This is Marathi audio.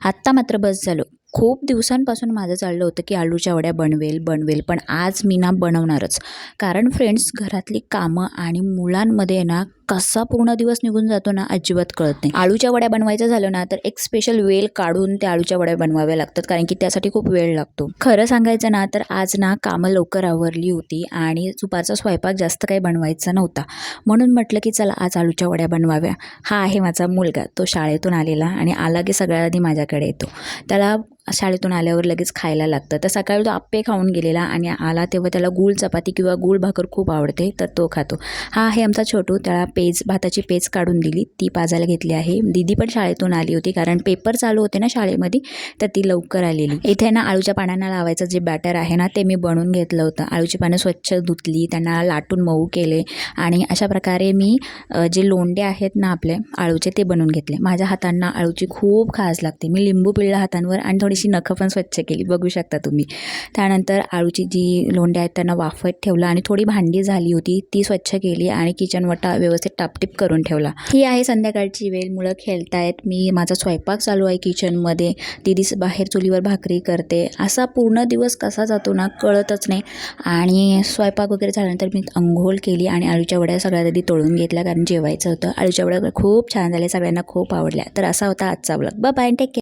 आत्ता मात्र बस झालो. खूप दिवसांपासून माझं चाललं होतं की आलूच्या वड्या बनवेल बनवेल पण आज मी ना बनवणारच. कारण फ्रेंड्स घरातली कामं आणि मुलांमध्ये ना कसा पूर्ण दिवस निघून जातो ना अजिबात कळत नाही. आळूच्या वड्या बनवायचं झालं ना तर एक स्पेशल वेल काढून त्या आळूच्या वड्या बनवाव्या लागतात कारण की त्यासाठी खूप वेळ लागतो. खरं सांगायचं ना तर आज ना कामं लवकर आवरली होती आणि दुपारचा स्वयंपाक जास्त काही बनवायचा नव्हता. म्हणून म्हटलं की चला आज आळूच्या वड्या बनवाव्या. हा आहे माझा मुलगा. तो शाळेतून आलेला आणि आला की सगळ्या आधी माझ्याकडे येतो. त्याला शाळेतून आल्यावर लगेच खायला लागतं. तर सकाळी तो आप्पे खाऊन गेलेला आणि आला तेव्हा त्याला गूळ चपाती किंवा गूळ भाकर खूप आवडते तर तो खातो. हा आहे आमचा छोटू. त्याला पेज भाताची पेज काढून दिली. ती पाजायला घेतली आहे. दीदी पण शाळेतून आली होती कारण पेपर चालू होते ना शाळेमध्ये तर ती लवकर आलेली. इथे ना आळूच्या पानांना लावायचं जे बॅटर आहे ना ते मी बनवून घेतलं होतं. आळूची पानं स्वच्छ धुतली त्यांना लाटून मऊ केले आणि अशा प्रकारे मी जे लोंडे आहेत ना आपले आळूचे ते बनवून घेतले. माझ्या हातांना आळूची खूप खास लागते. मी लिंबू पिळलं हातांवर आणि थोडीशी नखं पण स्वच्छ केली. बघू शकता तुम्ही. त्यानंतर आळूची जी लोंडे आहेत त्यांना वाफत ठेवलं आणि थोडी भांडी झाली होती ती स्वच्छ केली आणि किचन वटा व्यवस्थित टापटीप करून ठेवला. ही आहे संध्याकाळची वेळ. मुलं खेळतायत. मी माझा स्वयंपाक चालू आहे किचनमध्ये. दिदी बाहेर चुलीवर भाकरी करते. असा पूर्ण दिवस कसा जातो ना कळतच नाही. आणि स्वयंपाक वगैरे झाल्यानंतर मी अंघोळ केली आणि आळूच्या वड्या सगळ्यात आधी तळून घेतल्या. कारण जेवायचं होतं. आळूच्या वड्या खूप छान झाल्या. सगळ्यांना खूप आवडल्या. तर असा होता आजचा ब्लॉग बाय टेक केअर